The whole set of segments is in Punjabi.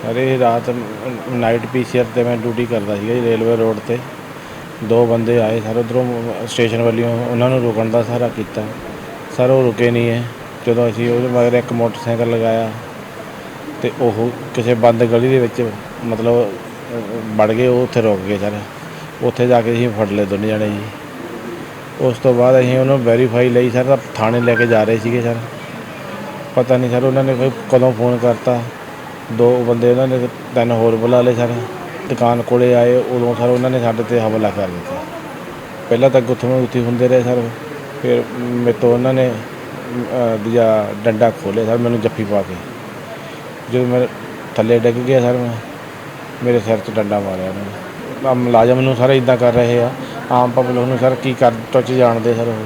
ਅਰੇ ਰਾਤ ਨਾਈਟ ਪੀਸੀਆਰ ਤੇ ਮੈਂ ਡਿਊਟੀ ਕਰਦਾ ਸੀਗਾ ਜੀ ਰੇਲਵੇ ਰੋਡ ਤੇ। ਦੋ ਬੰਦੇ ਆਏ, ਸਰ ਉਧਰੋਂ ਸਟੇਸ਼ਨ ਵੱਲੋਂ ਉਹਨਾਂ ਨੂੰ ਰੁਕਣ ਦਾ ਸਹਾਰਾ ਕੀਤਾ। ਸਰ ਉਹ ਰੁਕੇ ਨਹੀਂ ਹੈ ਜਦੋਂ ਅਸੀਂ ਉਹਦੇ ਮਗਰ ਇੱਕ ਮੋਟਰਸਾਈਕਲ ਲਗਾਇਆ ਤੇ ਉਹ ਕਿਸੇ ਬੰਦ ਗਲੀ ਦੇ ਵਿੱਚ ਮਤਲਬ, ਵੜ ਗਏ, ਉਹ ਉੱਥੇ ਰੁਕ ਗਏ ਸਰ। ਉੱਥੇ ਜਾ ਕੇ ਅਸੀਂ ਫੜ ਲਏ ਦੋਨੇ ਜਣੇ ਜੀ। ਉਸ ਤੋਂ ਬਾਅਦ ਅਸੀਂ ਉਹਨੂੰ ਵੈਰੀਫਾਈ ਲਈ ਸਰ, ਥਾਣੇ ਲੈ ਕੇ ਜਾ ਰਹੇ ਸੀਗੇ ਸਰ। ਪਤਾ ਨਹੀਂ ਸਰ ਉਹਨਾਂ ਨੇ ਕੋਈ ਕਦੋਂ ਫੋਨ ਕਰਤਾ। ਦੋ ਬੰਦੇ ਉਹਨਾਂ ਨੇ ਤਿੰਨ ਹੋਰ ਬੁਲਾ ਲਏ ਸਰ। ਦੁਕਾਨ ਕੋਲੇ ਆਏ ਉਦੋਂ ਸਰ ਉਹਨਾਂ ਨੇ ਸਾਡੇ ਤੇ ਹਮਲਾ ਕਰ ਦਿੱਤਾ। ਪਹਿਲਾਂ ਤਾਂ ਗੁੱਥਮ ਗੁੱਥੀ ਹੁੰਦੇ ਰਹੇ ਸਰ। ਫਿਰ ਮੇਰੇ ਤੋਂ ਉਹਨਾਂ ਨੇ ਦੂਜਾ ਡੰਡਾ ਖੋਲ੍ਹਿਆ ਸਰ ਮੈਨੂੰ ਜੱਫੀ ਪਾ ਕੇ। ਜਦੋਂ ਮੈਂ ਥੱਲੇ ਡਿੱਗ ਗਿਆ ਸਰ ਮੈਂ ਮੇਰੇ ਸਿਰ 'ਚ ਡੰਡਾ ਮਾਰਿਆ ਉਹਨਾਂ ਨੇ। ਮੁਲਾਜ਼ਮ ਨੂੰ ਸਾਰੇ ਇਦਾਂ ਕਰ ਰਹੇ ਆ। ਆਮ ਪਬਲਿਕ ਨੂੰ ਸਰ ਕੀ ਕਰ ਟੁੱਚ ਜਾਣਦੇ ਸਰ ਉਹ।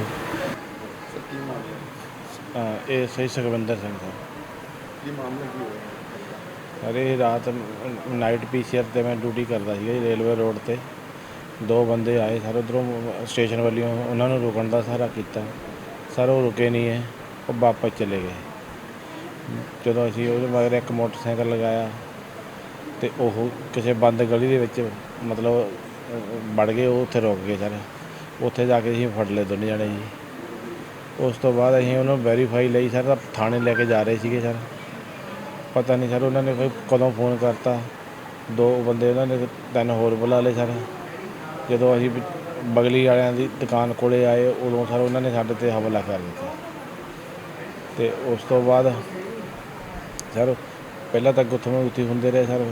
ਇਹ ਸਹੀ ਸੁਖਵਿੰਦਰ ਸਿੰਘ ਸਰ। ਕੀ ਮਾਮਲਾ ਕੀ ਹੋਇਆ? ਅਰੇ ਰਾਤ ਨਾਈਟ ਪੀਸੀਆਰ ਤੇ ਮੈਂ ਡਿਊਟੀ ਕਰਦਾ ਸੀਗਾ ਜੀ ਰੇਲਵੇ ਰੋਡ ਤੇ। ਦੋ ਬੰਦੇ ਆਏ, ਸਰ ਉੱਧਰੋਂ ਸਟੇਸ਼ਨ ਵੱਲੋਂ ਉਹਨਾਂ ਨੂੰ ਰੁਕਣ ਦਾ ਸਹਾਰਾ ਕੀਤਾ। ਸਰ ਉਹ ਰੁਕੇ ਨਹੀਂ ਹੈ ਉਹ ਵਾਪਸ ਚਲੇ ਗਏ। ਜਦੋਂ ਅਸੀਂ ਉਹਦੇ ਮਗਰ ਇੱਕ ਮੋਟਰਸਾਈਕਲ ਲਗਾਇਆ ਤੇ ਉਹ ਕਿਸੇ ਬੰਦ ਗਲੀ ਦੇ ਵਿੱਚ ਮਤਲਬ, ਵੜ ਗਏ, ਉਹ ਉੱਥੇ ਰੁਕ ਗਏ ਸਰ। ਉੱਥੇ ਜਾ ਕੇ ਅਸੀਂ ਫੜ ਲਏ ਦੋਨੇ ਜਣੇ ਜੀ। ਉਸ ਤੋਂ ਬਾਅਦ ਅਸੀਂ ਉਹਨੂੰ ਵੈਰੀਫਾਈ ਲਈ, ਸਰ ਥਾਣੇ ਲੈ ਕੇ ਜਾ ਰਹੇ ਸੀਗੇ, ਸਰ। ਪਤਾ ਨਹੀਂ ਸਰ ਉਹਨਾਂ ਨੇ ਕੋਈ ਕਦੋਂ ਫੋਨ ਕਰਤਾ। ਦੋ ਬੰਦੇ ਉਹਨਾਂ ਨੇ ਤਿੰਨ ਹੋਰ ਬੁਲਾ ਲਏ ਸਰ। ਜਦੋਂ ਅਸੀਂ ਵੀ ਬਗਲੀ ਵਾਲਿਆਂ ਦੀ ਦੁਕਾਨ ਕੋਲੇ ਆਏ ਉਦੋਂ ਸਰ ਉਹਨਾਂ ਨੇ ਸਾਡੇ ਤੇ ਹਮਲਾ ਕਰ ਦਿੱਤਾ। ਤੇ ਉਸ ਤੋਂ ਬਾਅਦ ਸਰ ਪਹਿਲਾਂ ਤਾਂ ਗੁੱਥਮ ਗੁੱਥੀ ਹੁੰਦੇ ਰਹੇ ਸਰ।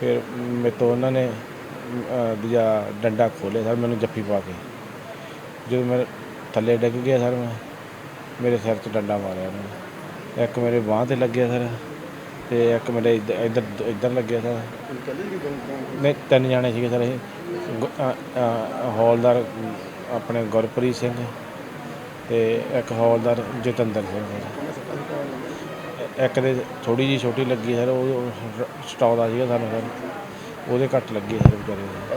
ਫਿਰ ਮੇਰੇ ਤੋਂ ਉਹਨਾਂ ਨੇ ਅਹ, ਦੂਜਾ ਡੰਡਾ ਖੋਲ੍ਹਿਆ ਸਰ ਮੈਨੂੰ ਜੱਫੀ ਪਾ ਕੇ। ਜਦੋਂ ਮੈਂ ਥੱਲੇ ਡਿੱਗ ਗਿਆ ਸਰ ਮੈਂ ਮੇਰੇ ਸਿਰ 'ਚ ਡੰਡਾ ਮਾਰਿਆ ਉਹਨਾਂ ਨੇ। ਇੱਕ ਮੇਰੇ ਬਾਂਹ ਤੇ ਲੱਗਿਆ ਸਰ। ਤੇ ਇੱਕ ਮੇਰੇ ਇੱਧ- ਇੱਧਰ ਇੱਧਰ ਲੱਗਿਆ ਸਰ ਨਹੀਂ ਤਿੰਨ ਜਾਣੇ ਸੀਗੇ ਸਰ ਇਹ। ਗੁ- ਅ- ਅ, ਹੌਲਦਾਰ ਆਪਣੇ ਗੁਰਪ੍ਰੀਤ ਸਿੰਘ ਤੇ ਇੱਕ ਹੌਲਦਾਰ ਜਤਿੰਦਰ ਸਿੰਘ ਸਰ ਇੱਕ ਦੇ ਥੋੜੀ ਜੀ ਛੋਟੀ ਲੱਗੀ ਸਰ ਉਹ ਸਟਾਉਦਾ ਸੀਗਾ ਸਾਨੂੰ ਸਰ। ਉਹਦੇ ਘੱਟ ਲੱਗੀ ਸਰ ਵਿਚਾਰੇ ਦੇ।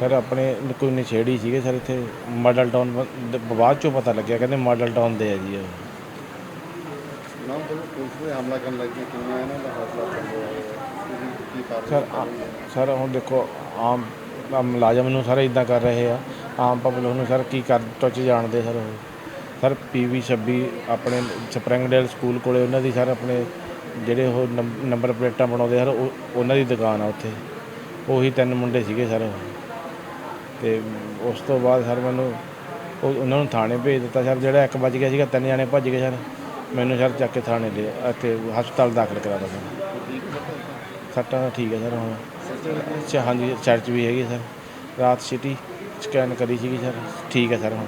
ਸਰ ਆਪਣੇ ਕੋਈ ਨਸ਼ੇੜੀ ਸੀਗੇ ਸਰ ਇੱਥੇ। ਮਾਡਲ ਟਾਊਨ ਬ- ਬਾਅਦ ਚੋਂ ਪਤਾ ਲੱਗਿਆ ਕਹਿੰਦੇ ਮਾਡਲ ਟਾਊਨ ਦੇ ਆ ਜੀ ਉਹ ਤੋਂ ਪੁਲਿਸ ਨੇ ਹਮਲਾ ਕਰਨ ਲੱਗੀ ਕਿਵੇਂ ਇਹਨਾਂ ਦਾ ਹੌਸਲਾ ਚੱਲ ਰਿਹਾ ਹੈ ਕੀ ਕਾਰਨ ਸਰ ਆ- ਸਰ ਹੁਣ ਦੇਖੋ ਆਮ ਆਮ ਮੁਲਾਜ਼ਮ ਨੂੰ ਸਾਰੇ ਇਦਾਂ ਕਰ ਰਹੇ ਆ। ਆਮ ਪਬਲਿਕ ਨੂੰ ਸਰ ਕੀ ਕਰ ਟੁੱਚ ਜਾਣਦੇ ਸਰ ਉਹ? ਸਰ ਪੀਵੀ 26 ਆਪਣੇ ਸਪਰਿੰਗਡੇਲ ਸਕੂਲ ਕੋਲੇ ਉਹਨਾਂ ਦੀ ਸਰ ਆਪਣੇ ਜਿਹੜੇ ਉਹ ਨੰਬ- ਨੰਬਰ ਪਲੇਟਾਂ ਬਣਾਉਂਦੇ ਸਰ ਉਹ ਉਹਨਾਂ ਦੀ ਦੁਕਾਨ ਆ ਉੱਥੇ। ਉਹੀ ਤਿੰਨ ਮੁੰਡੇ ਸੀਗੇ ਸਰ ਉਹ। ਤੇ ਉਸ ਤੋਂ ਬਾਅਦ ਸਰ ਮੈਨੂੰ ਉਹ ਉਹਨਾਂ ਨੂੰ ਥਾਣੇ ਭੇਜ ਦਿੱਤਾ ਸਰ ਜਿਹੜਾ ਇੱਕ ਵੱਜ ਗਿਆ ਸੀਗਾ ਤਿੰਨ ਜਣੇ ਭੱਜ ਗਏ ਸਰ। ਮੈਨੂੰ ਸਰ ਚੱਕ ਕੇ ਥਾਣੇ ਲੈ ਇੱਥੇ ਹਸਪਤਾਲ ਦਾਖਲ ਕਰਾ ਦਿੱਤਾ ਸੱਟਾਂ ਤਾਂ ਠੀਕ ਹੈ ਸਰ ਹੁਣ। ਅੱਛਾ ਹਾਂਜੀ ਚਰਚ ਵੀ ਹੈਗੀ ਸਰ। ਰਾਤ ਸਿਟੀ ਸਕੈਨ ਕਰੀ ਸੀਗੀ ਸਰ ਠੀਕ ਹੈ ਸਰ ਹੁਣ।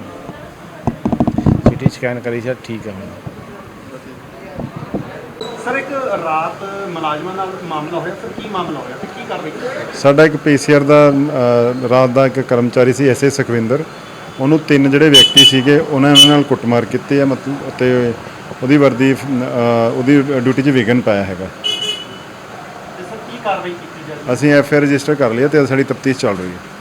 ਸਿਟੀ ਸਕੈਨ ਕਰੀ ਸਰ ਠੀਕ ਹੈ ਹੁਣ। ਸਰ ਇੱਕ ਰਾਤ ਮੁਲਾਜ਼ਮਾਂ ਨਾਲ ਮਾਮਲਾ ਹੋਇਆ ਸਰ ਕੀ ਮਾਮਲਾ ਹੋਇਆ ਤੇ ਕੀ ਕਾਰਵਾਈ ਕੀਤੀ ਸਾਡਾ ਇੱਕ ਪੀਸੀਆਰ ਦਾ ਅ, ਰਾਤ ਦਾ ਇੱਕ ਕਰਮਚਾਰੀ ਸੀ ਐਸਏ ਸੁਖਵਿੰਦਰ। ਉਹਨੂੰ ਤਿੰਨ ਜਿਹੜੇ ਵਿਅਕਤੀ ਸੀਗੇ ਉਹਨਾਂ ਨੇ ਉਹਨਾਂ ਨਾਲ ਕੁੱਟਮਾਰ ਕੀਤੀ ਹੈ ਮਤਲਬ ਅਤੇ ਉਹਦੀ ਵਰਦੀ ਉਹਦੀ ਡਿਊਟੀ 'ਚ ਵਿਘਨ ਪਾਇਆ ਹੈਗਾ। ਤੇ ਸਰ ਕੀ ਕਾਰਵਾਈ ਕੀਤੀ ਜਾਵੇ ਅਸੀਂ ਐਫ ਆਈ ਆਰ ਰਜਿਸਟਰ ਕਰ ਲਿਆ ਤੇ ਸਾਡੀ ਤਫਤੀਸ਼ ਚੱਲ ਰਹੀ ਹੈ।